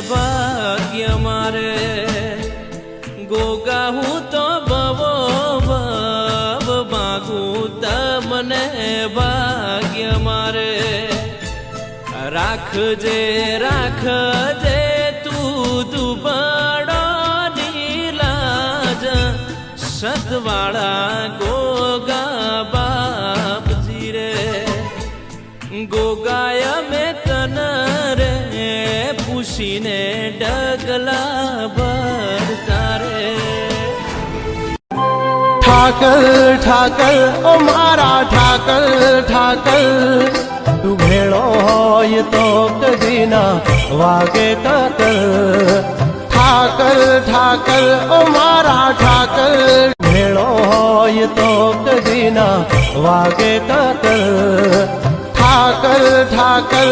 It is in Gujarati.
ભાગ્ય મારે. ગોગા હું તો બવો બબ માગું તમને ભાગ્ય મારે. રાખજે રાખજે તું દુબાડો નીલાજ સતવાળા ગોગા બાપજી રે. ગોગાય મેં પૂછીને ડગલા ભરતા રે ઠાકર ઠાકર, ઓ મારા ઠાકર ઠાકર. તું ભેળો હોય તો કદી ના વાગે કાકર ઠાકર ઠાકર, ઓ મારા ઠાકર. ભેળો હોય તો કદી ના વાગે કાકર ઠાકર ઠાકર